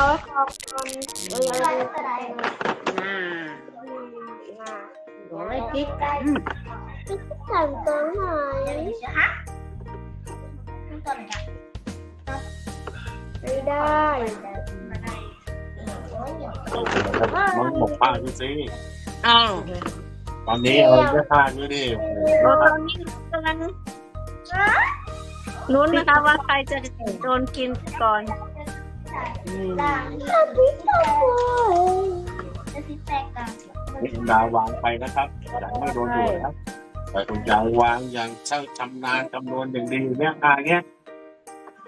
เอาไว้คอกันเอออะไรน่าเดี๋ยวไว้คิดกันสั่งตัวหน่อยไม่ได้น้องบอกป้าดูสิอ้าวตอนนี้เอา เสื้อผ้าด้วยดิโอ้โหตอนนี้กำลังลุ้นนะคะว่าใครจะโดนกินก่อนอืมคุณดาววางไปนะครับยังไม่โดนดูดนะครับแต่คุณดาววางอย่างเช่าชำนาญจำนวนอย่างดีเนี่ยอ่าเงี้ย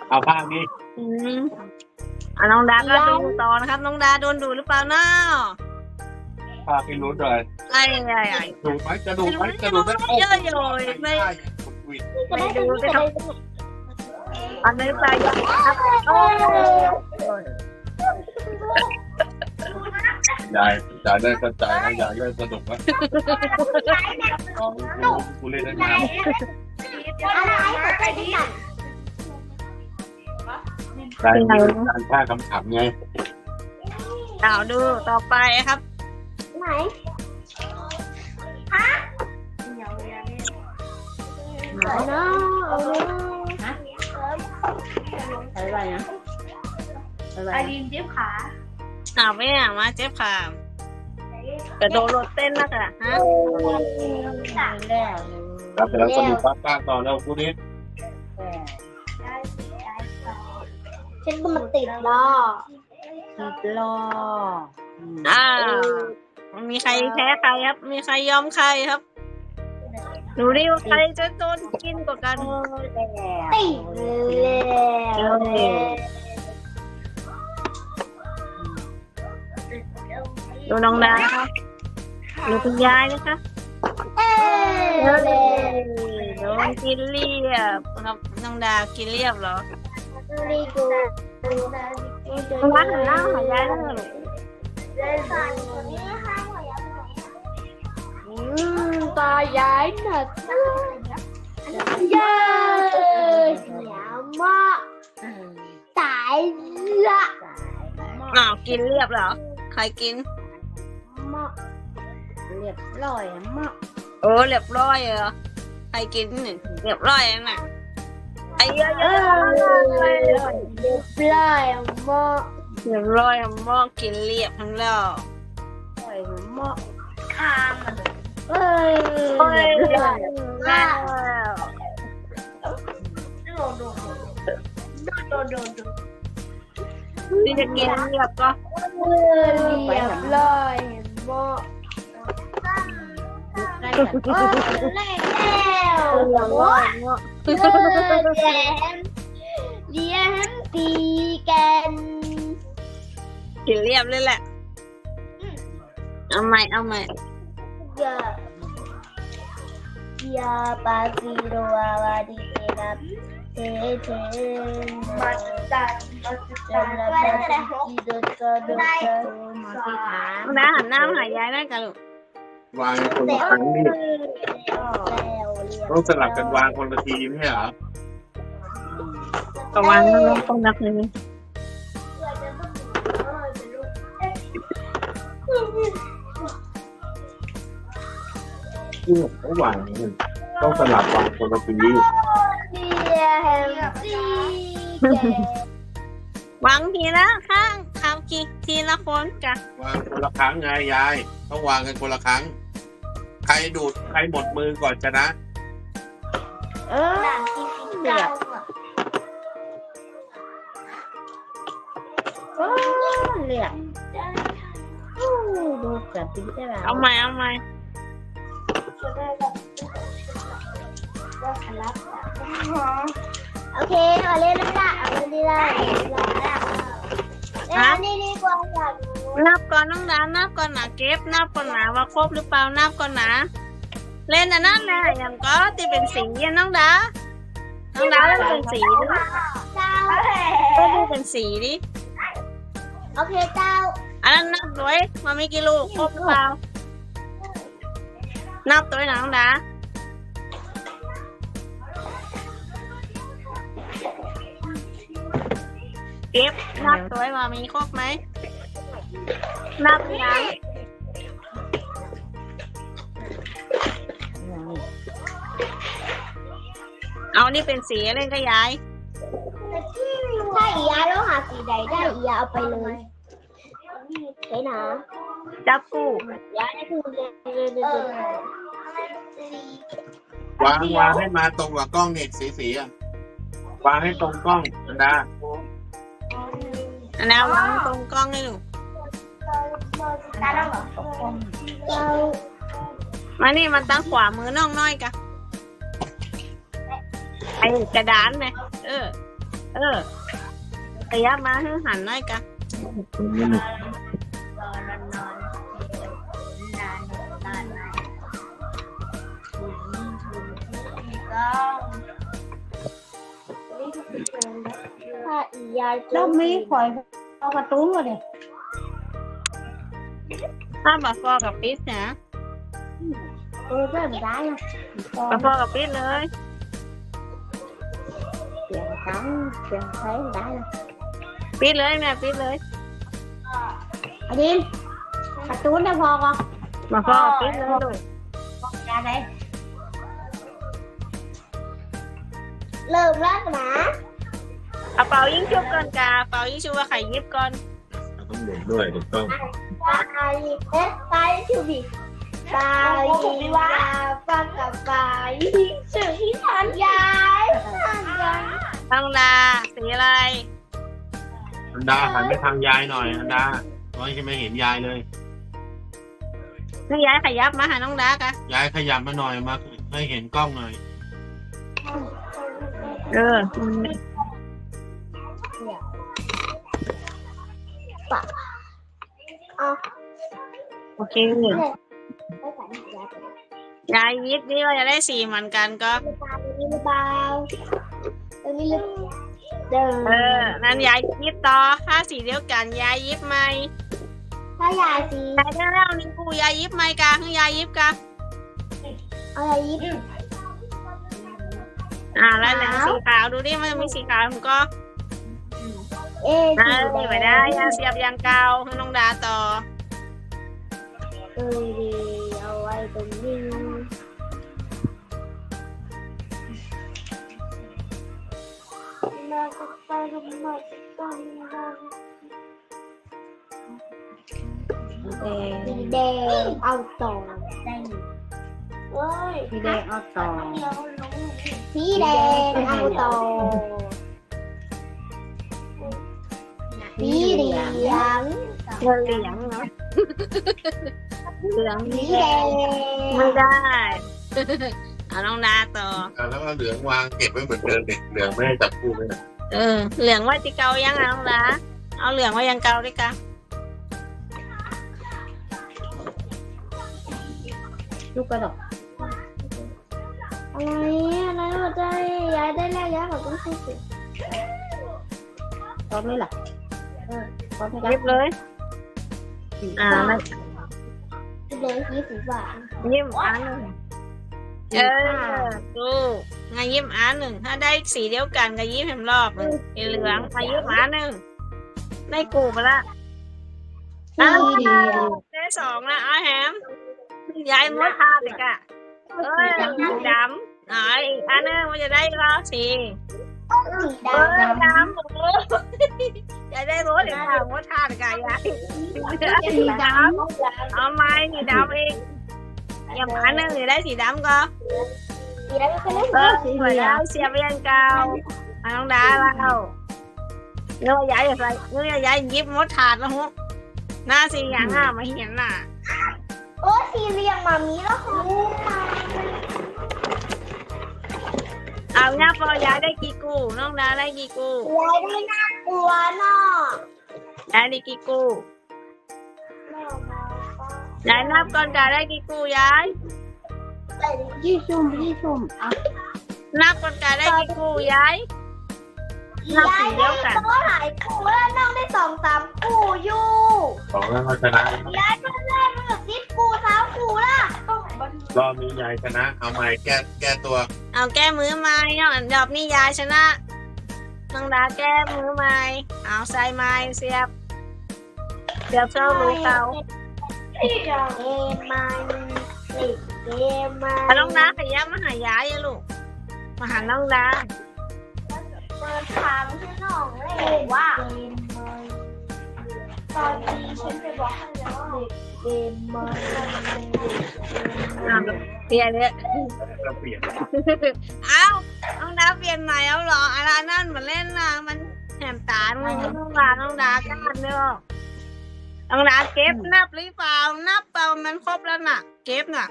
เอาผ้านี้อืมอะน้องดาก็ดูต่อนะครับ น้องดาโดนดูดหรือเปล่าเนาะผ้าพี่รู้เลยไอ้ไอ้ไอ้ดูดไหมจะดูดไหมจะดูดไหมเยอะเลยไม่จะได้ดูจะได้อันนี้ไปยังครับโอ้ ยยายยายเล่นสนใจนะยายเล่นสนุกนะกูเล่นได้นานอะไรไปที่ไหนยายมีการผ้าคำถามไงเอาดูต่อไปครับ ไหนเอาเนาะเอาเนาะใช้อะไรนะ อะไรอาดินเจ็บขาเอาไม่อะมาเจ็บค่ะกระโดดรถเต้นนะกะฮะแล้วครับเดี๋ยวเราสนุกป้าต่อแล้วคู่นี้ฉันก็มันติดล้อติดล้ออ่ามีใครแพ้ใครครับ มีใครยอมใครครับดูดิว่าใครจะโดนกินกว่ากันติดแล้ว ดูน้องดาครับดูคุณยายนะคะเอ้ยโดนกินเรียบครับน้องดากินเรียบเหรอรีกูร้านหันหน้าหายายแล้วเหรออืมตายายหนักเย้เสียมากตายละอ้าวกินเรียบเหรอ ใครกิน มากเรียบร้อยมากโอ้เรียบร้อยเหรอใครกินหนึ่งเรียบร้อยแล้วน่ะไอ้เยอะเอเยออะเรียบร้อยมากเรียบร้อยมากกินเรียบทั้งแล้วมากคางมันเอ้ยโอ้ยเรียบร้อยแล้วโดนโดนโดนโดนโดนที่จะกินเรียบก็เรียบร้อย มากแล้วเลี้ยงตีกันกินเรียบเลยแหละ เอาใหม่เอาใหม่ยายาปาซิโรวาวาดิเอนับเทเทมัตันมัสตัน ละปาซิโดโตโดโตมาสิขาน้องดาหันหน้ามาหายายได้กันลูกวางคนละครั้งนี่ต้องสลับกันวางคนละทีไม่ใช่เหรอประมาณนั้นต้องนับหนึ่งที่ต้องวางนี่ต้องสลับวางคนละที วางทีละข้างข้ามทีทีละคนจ้ะวางคนละครั้งไงยาย ต้องวางกันคนละครั้ง ใครดูดใครหมดมือก่อนชนะ เออเดียโอ้เหลี่ยมดูเกือบปีได้แล้วเอาใหม่เอาใหม่โอเคเอาเล่นแล้วล่ะเอาเล่นดีละ แล้วนี่ดีกว่าอยากรู้นับก่อนน้องดานับก่อนนะเก็บนับก่อนนะว่าครบหรือเปล่านับก่อนนะเล่นอันนั้นแหละอย่างก็ที่เป็นสีอะน้องดาน้องดาเล่นเป็นสีดิเจ้าเล่นเป็นสีดิโอเคเจ้าอันนั้นนับด้วยมันมีกี่ลูกครบหรือเปล่านับด้วยนะน้องดา เก็บนับตัวไว้ว่ามีครบไหมนับยังเอานี่เป็นสีอะไรก็ย้ายถ้าอียาแล้วหาสีใดได้อียาเอาไปเลยใช่นะจับกู้ยานี่คือเออวางวางให้มาตรงกับกล้องเนี่ยสีสีๆอะวางให้ตรงกล้องอันดา อันนั้นวางตรงกล้องให้หนูตาต้องเหรอเรามานี่มันตั้งขวามือน้องน้อยกะไอกระดานไหมเออ เออขยับมาให้หันน้อยกะ ถ้าอียาแล้วมีข่อยเอาการะตุ้นมาเนี่ยถ้ามาฟอกับปิดนะเออเริ่มได้นะมาฟอกับปิดเลยเสียงทั้งเสียงใช้ได้นะปิดเลยแม่ปิดเลยอดินการ์ตูนได้พอก่อนมาฟอกับปิดเลยลูกยาไหนเริ่มแล้วนะ เอาเป่ายิงชุบก่อนกาเป่ายิงชุบว่าไข่ยิบก่อนต้องหมุนด้วยถูกต้องไปเอ๊ะไปชูบิไปยาฟังกับไปสื่อที่ทานยายทานยายตั้งดาสีอะไรอันดาหันไปทางยายหน่อยอันดาน้อยจะไม่เห็นยายเลย นี่ย้ายขยับมาหาน้องดากะยายขยับมาหน่อยมาให้เห็นกล้องหน่อย เออ เอาโอเคไม่ใส่ยายายยิบนี่ว่าจะได้สีเหมือนกันก็ตาตรงนี้หรือเปล่าตรงนี้หรือเดินเออนั้นยายยิบต่อถ้าสีเดียวกันยายยิบไหมถ้ายายสียายได้แล้วนี่กูยายยิบไหมกาคือยายยิบกะอะไรยิบอ่าแล้วเหลืองสีขาวดูดิมันจะมีสีขาวผมก็ เอ๊ะอ่าสีนี่ไปได้ยาเสียบยางเกาให้น้องดาต่อเออดีเอาไว้ตรงนี้มาก็ไปก็มาก็มาแดงสีแดงเอาต่อได้เฮ้ยสีแดงเอาต่อสีแดงเอาต่อ สีเหลืองเหลืองเหลืองเนาะเหลืองสีแดงไม่ได้ เอาน้องดาต่อแล้วก็เหลืองวางเก็บไว้เหมือนเดิมเด็กเหลืองไม่ให้จับคู่ไว้นะเออ เหลืองไว่าที่เกายังอะน้องดาเอาเหลืองไว้ยังเกาด้วยกันลูกกระดกอะไรอะไรหัวใจยายได้แล้วยายขอต้องซื้อสิตอนนี้ล่ะเออตอนนี้ ยิบเลยอ่าแล้วเลยสีสีฟ้ายิ้มอันหนึ่งเออดูงานยิ้มอันหนึ่งถ้าได้สีเดียวกันก็ยิ้มแหมรอบหนึ่งสีเหลืองมายิ้มอันหนึ่งได้กูไปละสีดีได้สองละเอาแฮมย้ายมดพาไปกะเอ้ยสีดำอ๋ออีกอันหนึงมันจะได้รอบสี สีดำดำโอ้โหอย่าได้รถเดี๋ยวถามมดทานกะยายสีดำเอาไม้สีดำเอีกอย่างอันหนึงหรือได้สีดำก็เออสวยแล้วเสียบยังเก่ามาน้องดาเราเนื้อใหญ่ใส่เนื้อใหญ่ยิบมดถาดแล้วฮะหน้าสีอย่างอะมาเห็นน่ะโอ้สีเหลืองมามีแล้วค่ะ เอาหน้าปอยายได้กี่กูน้องดาได้กี่กูยายได้น่ากลัวเนาะยายได้กี่กูยายนับก่อนกาได้กี่กูยายยี่ชุ่มยี่ชุ่มอะนับก่อนกาได้กี่กูยายนับสีเดียวกันยายได้ตัวหลายคู่แล้วน้องได้สองสามคู่อยู่สองแล้วก็ชนะยายก็ได้มาแบบสิบคู่สามคู่ละ รอบนี้ยายชนะ เอาใหม่แก้แก้ตัว เอาแก้มือมาเนาะดอกนี่ยายชนะน้องดาแก้มือใหม่เอาใส่ไม้เสียบ เสียบเข้ารูเตาเกมมันติดเกมมันอะน้องดาขยับมาหายายอะลูก มาหาน้องดาเปิดถามที่น้องเลยว่าตอนนี้ฉันไปบอกให้แล้วว่า เกมมันอะเปลี่ยนเลยเราเปลี่ยนอ้าวน้องดาเปลี่ยนใหม่แล้วเหรออะไรนั่นมาเล่นนะมันแหมตาน้องน้องดาน้องดากันเด้อน้องดาเก็บนับหรือเปล่า นับเปล่ามันครบแล้วน่ะ เก็บน่ะ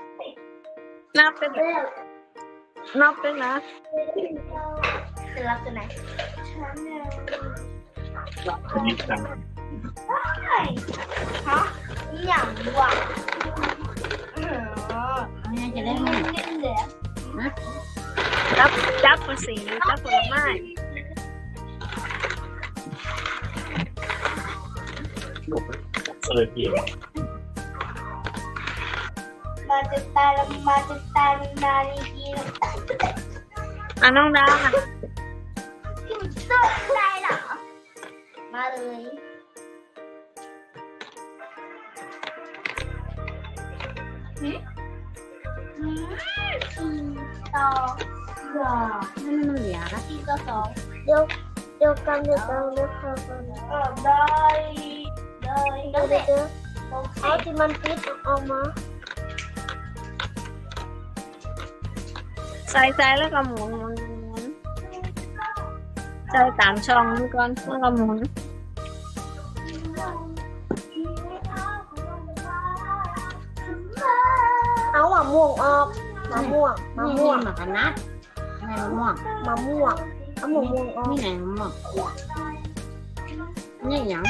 นับเป็นนับเป็นนะจะรับตัวไหนฉันเนี่ยยิ บจังฮะนี่อย่างวะนี่จะได้ไหมเล่นเลยจับจับภาษีจับผลไม้เออเปลี่ยนมาจะตายแล้วมาจะตายนาลีกีอะน้องดาที่มันตกใจเหรอ มาเลย สี่ต่อสองนั่นมันเหลือละสี่ต่อสองเดี๋ยวเดี๋ยวกันเดี๋ยวกันเดี๋ยวกันเออได้ได้เดี๋ยวเดี๋ยวเอาที่มันปิดออกมาใส่ใส่แล้วก็หมุนหมุนหมุนใส่ตามช่องนี่ก่อนแล้วก็หมุน อามะม่วงออกมะม่วงมะนี่ม่วงหมักกันนัดอะไรมะม่วงมะม่วงเอามะม่วงออกนี่ไหนมะม่วงนี่หยัง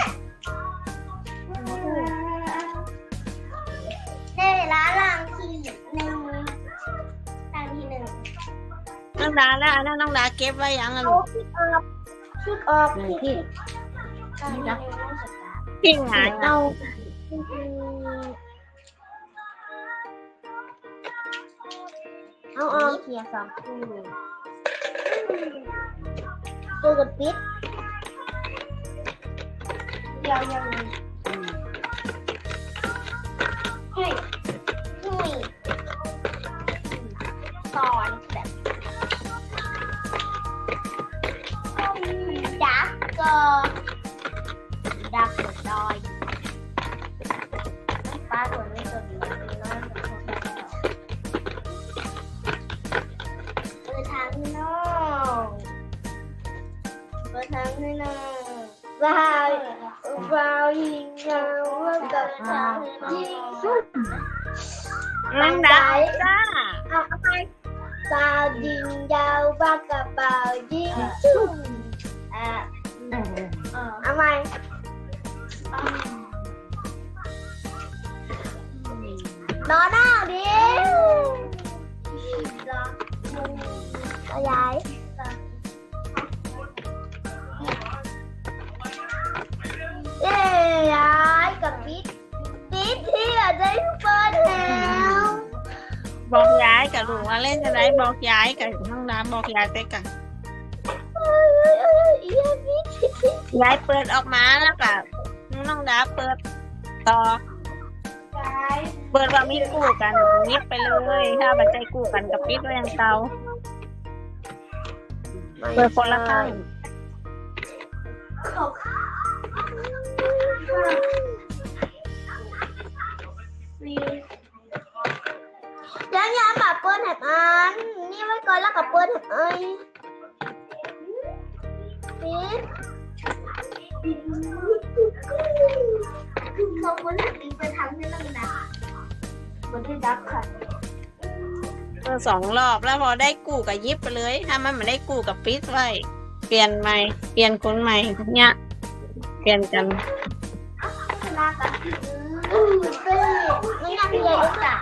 ได้เวลาล้างที่หนึ่งล้างที่หนึ่งน้องดาแล้วอันนั้นน้องดาเก็บไว้ยังอะเอาลูกพริกออกพริกออกหนึ่งพริกที่นี่จ้ะทิ้งหายเอา เอาเอาเขียสองคู่เจอกับปิดยาวๆเลยอืมเฮ้ย ว้าวว้าวยิงเงาแล้วก็ทางให้น้องยิง กับลูกว่าเล่นจะได้บอกย้ายกับน้องดาบอกย้ายไปกันย้ายเปิดออกมาแล้วก็น้องดาเปิดต่อ เปิดว่ามีกู้กันนิบไปเลยถ้าบันใจกู้กันกับปิดไว้อยังเตาเปิดคนละข้างเขายังยังมาเปิ้ลแหบอัน นี่ไว้ก่อนแล้วกับเปิ้ลแหบเอ้ยปิดเขาคนที่ไปทำให้นั่นนะมันที่ดักค่ะเปิดสองรอบแล้วพอได้กู้กับยิบไปเลยถ้ามันไม่ได้กู้กับปิดไว้เปลี่ยนใหม่เปลี่ยนคนใหม่เนี่ยเปลี่ยนกันชนะกันอือเป็นไม่น่าเพียรจ้ะ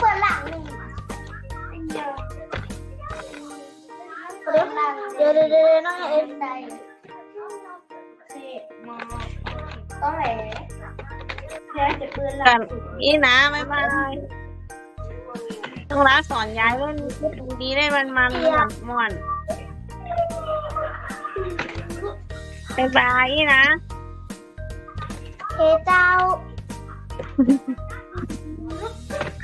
เปิดหลังหนึ่งเดี๋ยวเดี๋ยวเดี๋ยวเดี๋ยวน้องเอ็มไดต้องแหลเดี๋ยวจะเปิดหลังนอีนะบ๊ายบายต้องรักสอนยายเล่นดีได้มันมันๆม่วนบายบายนะเทเจ้า